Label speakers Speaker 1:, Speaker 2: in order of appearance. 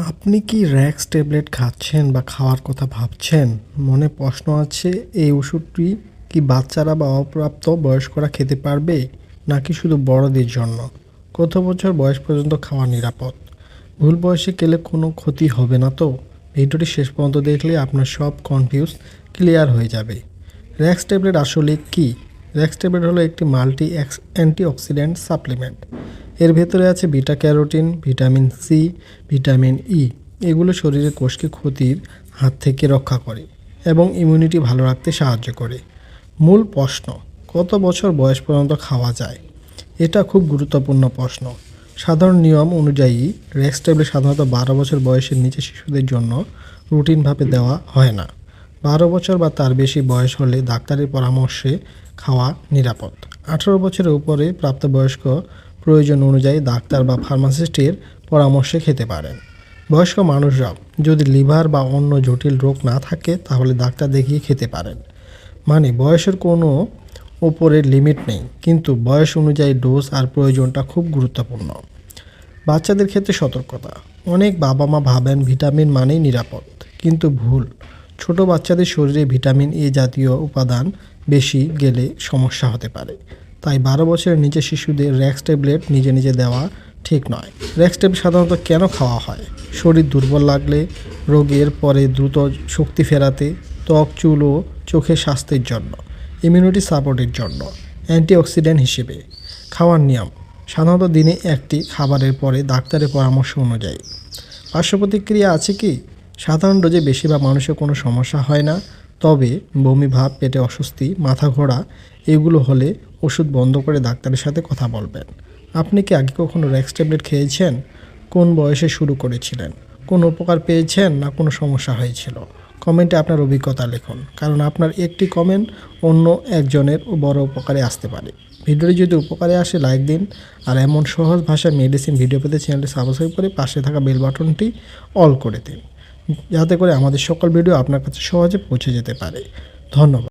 Speaker 1: আপনি কি র্যাক্স ট্যাবলেট খাচ্ছেন বা খাওয়ার কথা ভাবছেন? মনে প্রশ্ন আছে, এই ওষুধটি কি বাচ্চারা বা অপ্রাপ্ত বয়স্করা খেতে পারবে? নাকি শুধু বড়দের জন্য? কত বছর বয়স পর্যন্ত খাওয়া নিরাপদ? ভুল বয়সে খেলে কোনো ক্ষতি হবে না তো? ভিডিওটি শেষ পর্যন্ত দেখলে আপনার সব কনফিউজ ক্লিয়ার হয়ে যাবে। র্যাক্স ট্যাবলেট আসলে কি? র্যাক্স ট্যাবলেট হলো একটি মাল্টি অ্যান্টিঅক্সিডেন্ট সাপ্লিমেন্ট। এর ভেতরে আছে beta carotene, vitamin C vitamin E এগুলো শরীরের কোষকে ক্ষতির হাত থেকে রক্ষা করে এবং ইমিউনিটি ভালো রাখতে সাহায্য করে। মূল প্রশ্ন, কত বছর বয়স পর্যন্ত খাওয়া যায়? এটা খুব গুরুত্বপূর্ণ প্রশ্ন। সাধারণ নিয়ম অনুযায়ী রেক্স ট্যাবলেট সাধারণত বারো বছর বয়সের নিচে শিশুদের জন্য রুটিনভাবে দেওয়া হয় না। বারো বছর বা তার বেশি বয়স হলে ডাক্তারের পরামর্শে খাওয়া নিরাপদ। আঠারো বছরের উপরে প্রাপ্তবয়স্ক প্রয়োজন অনুযায়ী ডাক্তার বা ফার্মাসিস্টের পরামর্শে খেতে পারেন। বয়স্ক মানুষরা যদি লিভার বা অন্য জটিল রোগ না থাকে তাহলে ডাক্তার দেখিয়ে খেতে পারেন। মানে বয়সের কোনো ওপরে লিমিট নেই, কিন্তু বয়স অনুযায়ী ডোজ আর প্রয়োজনটা খুব গুরুত্বপূর্ণ। বাচ্চাদের ক্ষেত্রে সতর্কতা। অনেক বাবা মা ভাবেন ভিটামিন মানেই নিরাপদ, কিন্তু ভুল। ছোট বাচ্চাদের শরীরে ভিটামিন এ জাতীয় উপাদান বেশি গেলে সমস্যা হতে পারে। তাই বারো বছরের নিচে শিশুদের র্যাক্স ট্যাবলেট নিজে নিজে দেওয়া ঠিক নয়। র্যাক্স ট্যাবলেট সাধারণত কেন খাওয়া হয়? শরীর দুর্বল লাগলে, রোগের পরে দ্রুত শক্তি ফেরাতে, ত্বক, চুল ও চোখের স্বাস্থ্যের জন্য ইমিউনিটি সাপোর্টের জন্য অ্যান্টিঅক্সিডেন্ট হিসেবে খাওয়ার নিয়ম। সাধারণত দিনে একটি খাবারের পরে ডাক্তারের পরামর্শ অনুযায়ী। পার্শ্ব প্রতিক্রিয়া আছে কি? সাধারণ ডোজে বেশিরভাগ মানুষের কোনো সমস্যা হয় না, তবে বমি ভাব পেটে অস্বস্তি, মাথা ঘোরা, এগুলো হলে ওষুধ বন্ধ করে ডাক্তারের সাথে কথা বলবেন। আপনি কি আগে কখনো র্যাক্স ট্যাবলেট খেয়েছেন? কোন বয়সে শুরু করেছিলেন? কোন উপকার পেয়েছেন না কোনো সমস্যা হয়েছিল? কমেন্টে আপনার অভিজ্ঞতা লিখুন, কারণ আপনার একটি কমেন্ট অন্য একজনের বড় উপকারে আসতে পারে। ভিডিওটি যদি উপকারে আসে, লাইক দিন, আর এমন সহজ ভাষায় মেডিসিন ভিডিও পেতে চ্যানেলটি সাবস্ক্রাইব করে পাশে থাকা বেল বাটনটি অল করে দিন। যাতে করে আমাদের সকল ভিডিও আপনার কাছে সহজে পৌঁছে যেতে পারে। ধন্যবাদ।